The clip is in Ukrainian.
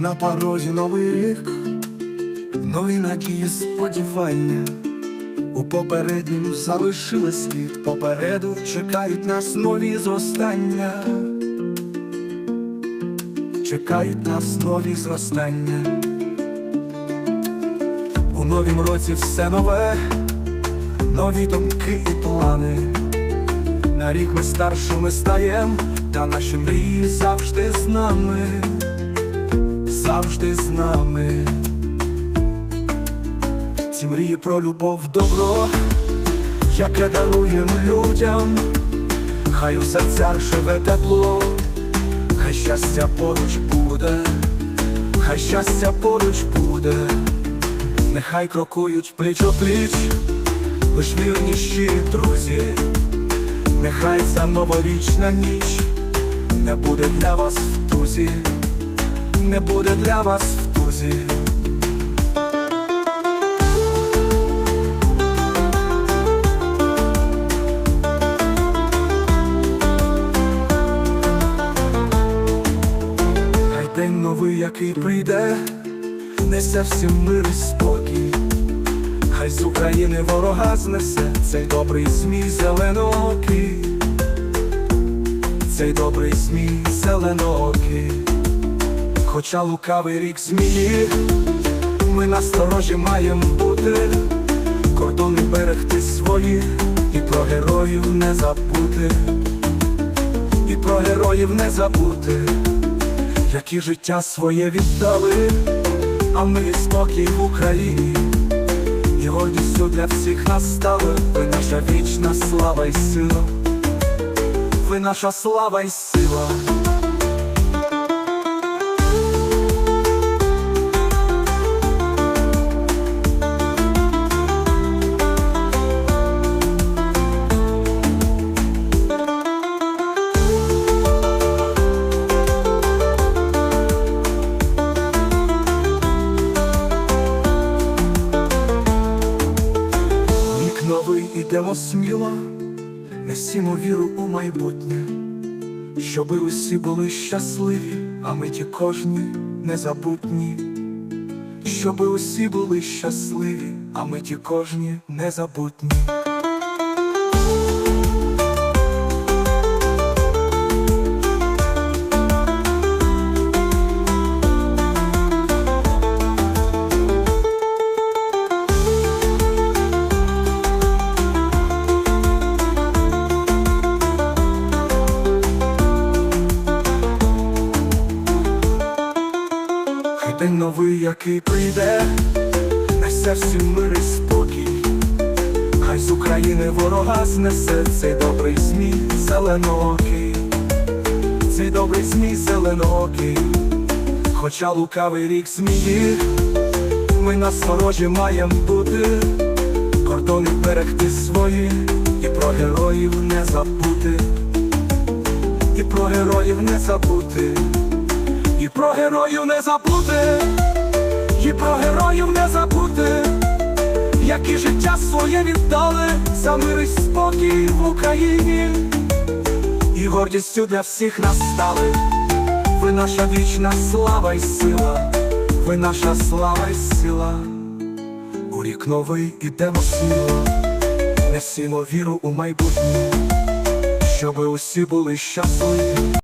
На порозі новий рік, нові надії сподівання. У попередньому залишили слід, попереду чекають нас нові зростання. Чекають нас нові зростання. У новім році все нове, нові думки і плани. На рік ми старшими стаєм, та наші мрії завжди з нами, завжди з нами. Ці мрії про любов, добро, яке даруємо людям, хай у серцях живе тепло, хай щастя поруч буде, хай щастя поруч буде, нехай крокують пліч о пліч, лиш вірні щирі друзі, нехай ця новорічна ніч не буде для вас в тузі, не буде для вас в тузі. Хай день новий, який прийде, несе всім мир і спокій. Хай з України ворога знесе цей добрий змій зеленоокий, цей добрий змій зеленоокий. Хоча лукавий рік змії, ми насторожі маєм бути, кордони берегти свої, і про героїв не забути, і про героїв не забути які життя своє віддали, а ми спокій в Україні, і гордістю для всіх настали, ви наша вічна слава й сила, ви наша слава й сила. Новий ідемо сміло, несімо віру у майбутнє, щоби усі були щасливі, а ми ті кожні незабутні, щоби усі були щасливі, а ми ті кожні незабутні. День новий, який прийде, несе всім мир і спокій, хай з України ворога знесе цей добрий змій зеленоокий, цей добрий змій зеленоокий, хоча лукавий рік змії, ми насторожі маєм бути, кордони берегти свої, і про героїв не забути, і про героїв не забути. І про героїв не забути, і про героїв не забути, які життя своє віддали за мир і спокій в Україні, і гордістю для всіх настали. Ви наша вічна слава й сила, ви наша слава й сила. У рік новий ідемо сміло, несімо віру у майбутнє, щоби усі були щасливі